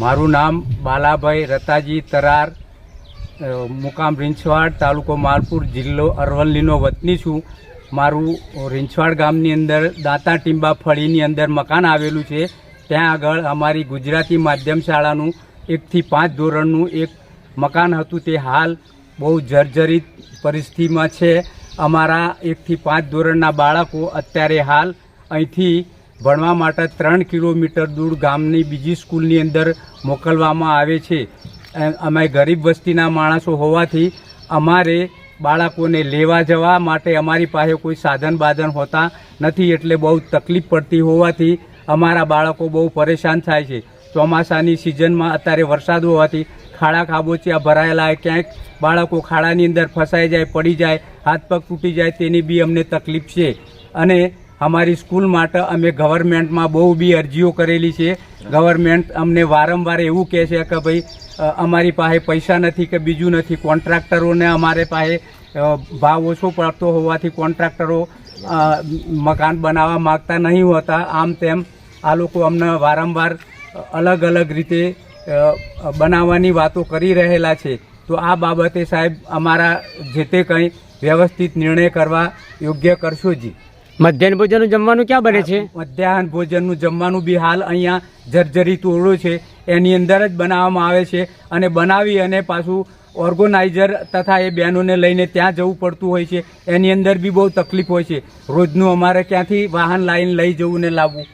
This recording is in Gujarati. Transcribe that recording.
મારું નામ બાલાભાઈ રતાજી તરાર મુકામ રીંછવાડ, તાલુકો માલપુર, જિલ્લો અરવલ્લીનો વતની છું. મારું રીંછવાડ ગામની અંદર, દાંતા ટીંબા ફળીની અંદર મકાન આવેલું છે. ત્યાં આગળ અમારી ગુજરાતી માધ્યમ શાળાનું એકથી પાંચ ધોરણનું એક મકાન હતું તે હાલ બહુ જર્જરિત પરિસ્થિતિમાં છે. અમારા એકથી પાંચ ધોરણના બાળકો અત્યારે હાલ અહીંથી ભણવા માટે ત્રણ કિલોમીટર દૂર ગામની બીજી સ્કૂલની અંદર મોકલવામાં આવે છે. અમે ગરીબ વસ્તીના માણસો હોવાથી અમારે બાળકોને લેવા જવા માટે અમારી પાસે કોઈ સાધન બાધન હોતા નથી એટલે બહુ તકલીફ પડતી હોવાથી અમારા બાળકો બહુ પરેશાન થાય છે. ચોમાસાની સિઝનમાં અત્યારે વરસાદ હોવાથી ખાડા ખાબોચિયા ભરાયેલા ક્યાંક બાળકો ખાડાની અંદર ફસાઈ જાય, પડી જાય, હાથ પગ તૂટી જાય તેની બી અમને તકલીફ છે. અને અમારી સ્કૂલ માટે અમે ગવર્મેન્ટમાં બહુ બી અરજીઓ કરેલી છે. ગવર્મેન્ટ અમને વારંવાર એવું કહે છે કે ભાઈ અમારી પાસે પૈસા નથી કે બીજું નથી. કોન્ટ્રાક્ટરોને અમારે પાસે ભાવ ઓછો પડતો હોવાથી કોન્ટ્રાક્ટરો મકાન બનાવવા માગતા નહીં હોતા. આમ તેમ આ લોકો અમને વારંવાર અલગ અલગ રીતે બનાવવાની વાતો કરી રહેલા છે. તો આ બાબતે સાહેબ અમારા જે તે કંઈ વ્યવસ્થિત નિર્ણય કરવા યોગ્ય કરશો જી. મધ્યાહન ભોજનનું જમવાનું ક્યાં બને છે? મધ્યાહન ભોજનનું જમવાનું બી હાલ અહીંયા જર્જરી ઓરડો છે. એની અંદર જ બનાવવામાં આવે છે અને બનાવી અને પાછું ઓર્ગોનાઇઝર તથા એ બહેનોને લઈને ત્યાં જવું પડતું હોય છે. એની અંદર બી બહુ તકલીફ હોય છે. રોજનું અમારે ક્યાંથી વાહન લાઈન લઈ જવું ને લાવવું?